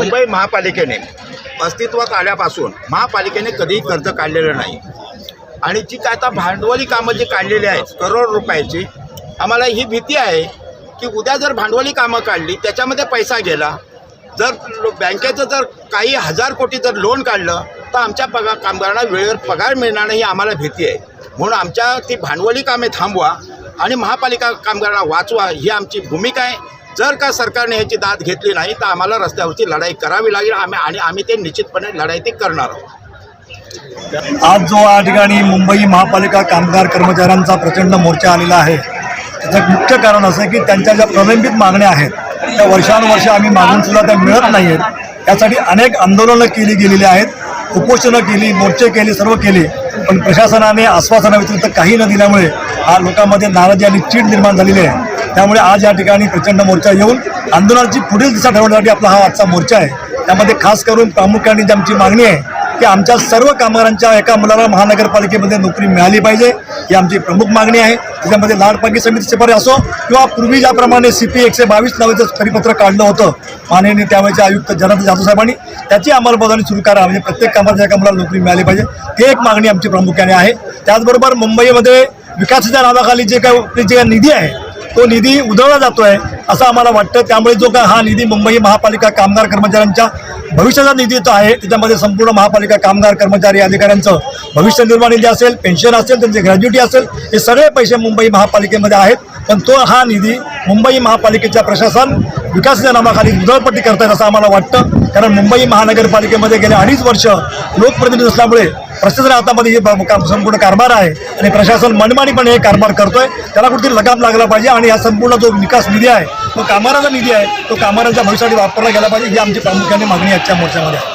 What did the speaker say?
मुंबई महापालिकेने अस्तित्वात आल्यापासून महापालिकेने कधीही कर्ज काढलेलं नाही. आणि जी काय आता भांडवली कामं जी काढलेली आहेत करोड रुपयाची आम्हाला ही भीती आहे की उद्या जर भांडवली कामं काढली त्याच्यामध्ये पैसा गेला जर बँकेचं जर काही हजार कोटी जर लोन काढलं तर आमच्या पगार कामगारांना वेळेवर पगार मिळणार नाही ही आम्हाला भीती आहे. म्हणून आमच्या ती भांडवली कामे थांबवा आणि महापालिका कामगारांना वाचवा ही आमची भूमिका आहे. जर का सरकारने ह्याची दाद घेतली नाही तर आम्हाला रस्त्यावरची लढाई करावी लागेल. आम्ही आणि आम्ही ते निश्चितपणे लढाई ते करणार आहोत. आज जो या ठिकाणी मुंबई महापालिका कामगार कर्मचाऱ्यांचा प्रचंड मोर्चा आलेला आहे त्याचं एक मुख्य कारण असं आहे की त्यांच्या ज्या प्रलंबित मागण्या आहेत त्या वर्षानुवर्ष आम्ही मागूनसुद्धा त्या मिळत नाही आहेत यासाठी अनेक आंदोलनं केली गेलेली आहेत उपोषणं केली मोर्चे केले सर्व केले पण प्रशासनाने आश्वासनाव्यतिरिक्त काही न दिल्यामुळे हा लोकांमध्ये नाराजी आणि चीड निर्माण झालेली आहे. त्यामुळे आज या ठिकाणी प्रचंड मोर्चा येऊन आंदोलनाची पुढील दिशा ठरवण्यासाठी आपला हा आजचा मोर्चा आहे. त्यामध्ये खास करून प्रामुख्याने जी आमची मागणी आहे की आमच्या सर्व कामगारांच्या एका मुलाला महानगरपालिकेमध्ये नोकरी मिळाली पाहिजे ही आमची प्रमुख मागणी आहे. त्याच्यामध्ये लाडपाकी समिती शिफारस असो किंवा पूर्वी ज्याप्रमाणे सी पी एकशे बावीस नावाचं परिपत्र काढलं होतं माननीय त्यावेळेचे आयुक्त जनार्दन जाधव साहेबांनी त्याची अंमलबजावणी सुरू करा. म्हणजे प्रत्येक कामाच्या एका मुलाला नोकरी मिळाली पाहिजे. ती एक मागणी आमची प्रामुख्याने आहे. त्याचबरोबर मुंबईमध्ये विकासाच्या नावाखाली जे काय जे निधी आहे तो निधी उधळला जातो आहे असं आम्हाला वाटतं. त्यामुळे जो काय हा निधी मुंबई महापालिका कामगार कर्मचाऱ्यांच्या भविष्याचा निधी जो आहे त्याच्यामध्ये संपूर्ण महापालिका कामगार कर्मचारी अधिकाऱ्यांचं भविष्य निर्वाह निधी असेल पेन्शन असेल त्यांचे ग्रॅज्युटी असेल हे सगळे पैसे मुंबई महापालिकेमध्ये आहेत. पण तो हा निधी मुंबई महापालिकेच्या प्रशासन विकासाच्या नावाखाली उधळपट्टी करतायत असं आम्हाला वाटतं. कारण मुंबई महानगरपालिकेमध्ये गेले अडीच वर्ष लोकप्रतिनिधी असल्यामुळे प्रशासन हातामध्ये हे काम- संपूर्ण कारभार आहे आणि प्रशासन मनमानीपणे हे कारभार करतोय. त्याला कुठेतरी लगाम लागला पाहिजे आणि हा संपूर्ण जो विकास निधी आहे तो कामाराचा निधी आहे तो कामारांच्या भविष्यासाठी वापरला गेला पाहिजे ही आमची प्रामुख्याने मागणी आजच्या मोर्चामध्ये. आहे